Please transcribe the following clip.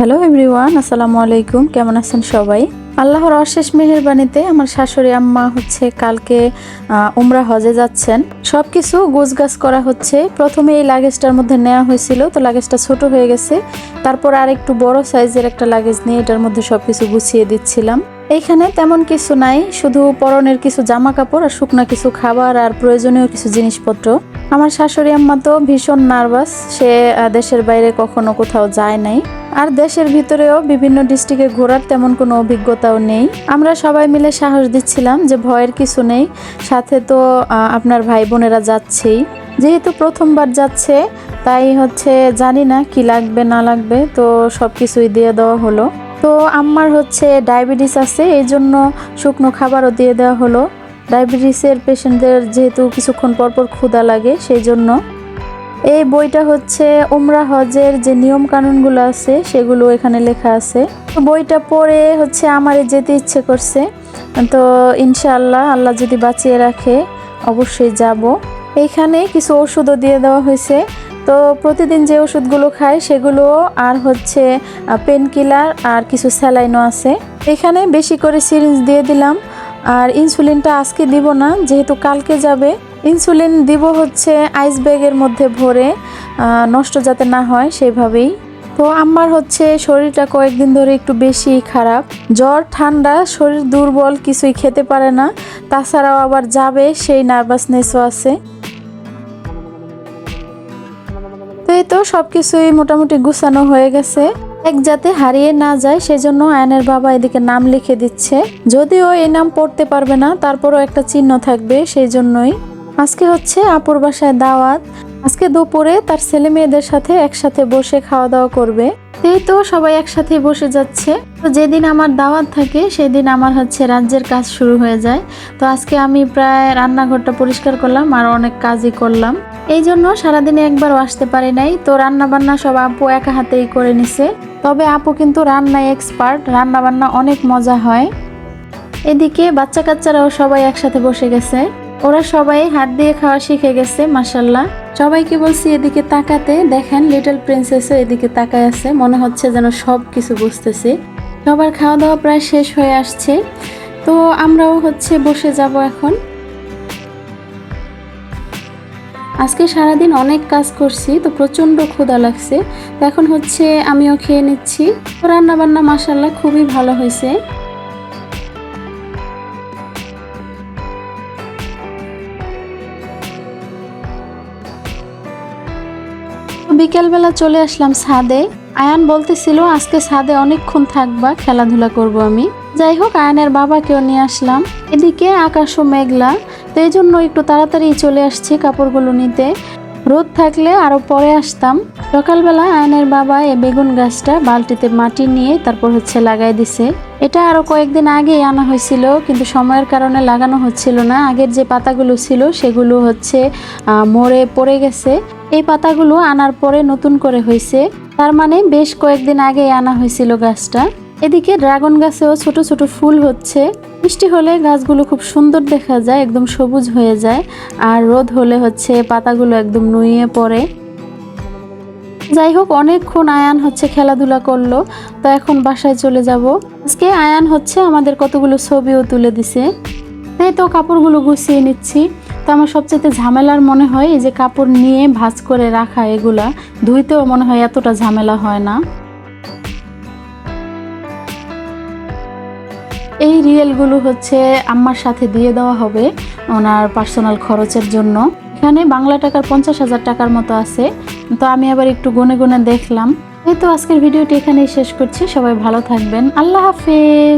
Hello everyone আসসালামু আলাইকুম কেমন আছেন সবাই? আল্লাহর অশেষ মেহেরবানিতে আমার শাশুড়ি আম্মা হচ্ছে কালকে উমরা হজে যাচ্ছেন। সব কিছু গোছগাছ করা হচ্ছে। প্রথমে এই লাগেজটার মধ্যে নেওয়া হয়েছিল, তো লাগেজটা ছোট হয়ে গেছে। তারপর আর একটু বড় সাইজের একটা লাগেজ নিয়ে এটার মধ্যে সব কিছু গুছিয়ে দিচ্ছিলাম। এইখানে তেমন কিছু নাই, শুধু পরনের কিছু জামা কাপড় আর শুকনো কিছু খাবার আর প্রয়োজনীয় কিছু জিনিসপত্র। আমার শাশুড়ি আম্মা তো ভীষণ নার্ভাস, সে দেশের বাইরে কখনো কোথাও যায় নাই। আর দেশের ভিতরেও বিভিন্ন ডিস্ট্রিক্টে ঘোরার তেমন কোনো অভিজ্ঞতাও নেই। আমরা সবাই মিলে সাহস দিচ্ছিলাম যে ভয়ের কিছু নেই। সাথে তো আপনার ভাই বোনেরা যাচ্ছেই। যেহেতু প্রথমবার যাচ্ছে, তাই হচ্ছে জানি না কি লাগবে, না লাগবে, তো সব কিছুই দিয়ে দেওয়া হলো। তো আমার হচ্ছে ডায়াবেটিস আছে, এই জন্য শুকনো খাবারও দিয়ে দেওয়া হলো। ডায়াবেটিসের পেশেন্টদের যেহেতু কিছুক্ষণ পরপর ক্ষুধা লাগে, সেই জন্য এই বইটা হচ্ছে উমরা হজের যে নিয়ম কানুনগুলো আছে, সেগুলো এখানে লেখা আছে। বইটা পড়ে হচ্ছে আমারে যেতে ইচ্ছে করছে। তো ইনশাআল্লাহ আল্লাহ যদি বাঁচিয়ে রাখে, অবশ্যই যাব। এইখানে কিছু ওষুধও দিয়ে দেওয়া হয়েছে। তো প্রতিদিন যে ওষুধগুলো খাই সেগুলো আর হচ্ছে পেন কিলার আর কিছু স্যালাইনও আছে। এখানে বেশি করে সিরিঞ্জ দিয়ে দিলাম। আর ইনসুলিনটা আজকে দিব না, যেহেতু কালকে যাবে। ইনসুলিন দিব হচ্ছে আইস ব্যাগের মধ্যে ভরে নষ্ট যাতে না হয় সেভাবেই তো আমার হচ্ছে শরীরটা কয়েকদিন ধরে একটু বেশি খারাপ। জ্বর, ঠান্ডা, শরীর দুর্বল, কিছুই খেতে পারে না। তাছাড়াও আবার যাবে সেই নার্ভাসনেসও আছে। তো এই তো সব কিছুই মোটামুটি গুছানো হয়ে গেছে। এক যাতে হারিয়ে না যায় সেজন্য আয়নের বাবা এদিকে নাম লিখে দিচ্ছে। যদিও এই নাম পড়তে পারবে না, তারপরও একটা চিহ্ন থাকবে সেই জন্যই আজকে হচ্ছে আপুর বাসায় দাওয়াত। আজকে দুপুরে তার ছেলে মেয়েদের সাথে একসাথে বসে খাওয়া দাওয়া করবে। এই তো সবাই একসাথে বসে যাচ্ছে। তো যেদিন আমার দাওয়াত থাকে, সেদিন আমার হচ্ছে রাজ্যের কাজ শুরু হয়ে যায়। তো আজকে আমি প্রায় রান্নাঘরটা পরিষ্কার করলাম, আর অনেক কাজই করলাম। এই জন্য সারাদিনে একবারও আসতে পারি নাই। তো রান্না বান্না সব আপু একা হাতেই করে নিছে। তবে আপু কিন্তু রান্নায় এক্সপার্ট রান্না বান্না অনেক মজা হয়। এদিকে বাচ্চা কাচ্চারাও সবাই একসাথে বসে গেছে। ওরা সবাই হাত দিয়ে খাওয়া শিখে গেছে মাসাল্লাহ সবাইকে বলছি, এদিকে তাকাতে দেখেন লিটল প্রিন্সেসও এদিকে তাকায় আছে, মনে হচ্ছে যেন সব কিছু বুঝতেছে। সবার খাওয়া দাওয়া প্রায় শেষ হয়ে আসছে। তো আমরাও হচ্ছে বসে যাব এখন। আজকে সারাদিন অনেক কাজ করছি, তো প্রচণ্ড ক্ষুধা লাগছে। এখন হচ্ছে আমিও খেয়ে নিচ্ছি। রান্না বান্না মাসাল্লাহ খুবই ভালো হয়েছে। বিকেলবেলা চলে আসলাম ছাদে। আয়ান বলতেছিল, আজকে ছাদে অনেকক্ষণ থাকবা, খেলাধুলা করব আমি। যাই হোক, আয়ানের বাবাকেও নিয়ে আসলাম। এদিকে আকাশও মেঘলা, তো এই জন্য একটু তাড়াতাড়ি চলে আসছি কাপড়গুলো নিতে। রোদ থাকলে আরও পরে আসতাম। সকালবেলা আয়নের বাবা এই বেগুন গাছটা বালতিতে মাটি নিয়ে তারপর হচ্ছে লাগাই দিছে। এটা আরও কয়েকদিন আগেই আনা হয়েছিল, কিন্তু সময়ের কারণে লাগানো হচ্ছিল না। আগের যে পাতাগুলো ছিল, সেগুলো হচ্ছে মরে পড়ে গেছে। এই পাতাগুলো আনার পরে নতুন করে হয়েছে তার মানে বেশ কয়েকদিন আগেই আনা হয়েছিল গাছটা। এদিকে ড্রাগন গাছেও ছোট ছোট ফুল হচ্ছে। বৃষ্টি হলে গাছগুলো খুব সুন্দর দেখা যায়, একদম সবুজ হয়ে যায়। আর রোদ হলে হচ্ছে পাতাগুলো একদম নুয়ে পড়ে। যাই হোক, অনেকক্ষণ আয়ান হচ্ছে খেলাধুলা করল। তো এখন বাসায় চলে যাব। আজকে আয়ান হচ্ছে আমাদের কতগুলো ছবিও তুলে দিছে। তাই তো কাপড়গুলো গুছিয়ে নিচ্ছি। তো আমার সবচেয়ে ঝামেলার মনে হয়, এই যে কাপড় নিয়ে ভাঁজ করে রাখা এগুলা, ধুইতেও মনে হয় এতটা ঝামেলা হয় না। এই রিয়েলগুলো হচ্ছে আম্মার সাথে দিয়ে দেওয়া হবে ওনার পার্সোনাল খরচের জন্য। এখানে বাংলা টাকার পঞ্চাশ হাজার টাকার মতো আছে। তো আমি আবার একটু গুনে গুনে দেখলাম। এই তো আজকের ভিডিওটি এখানেই শেষ করছি। সবাই ভালো থাকবেন। আল্লাহ হাফেজ।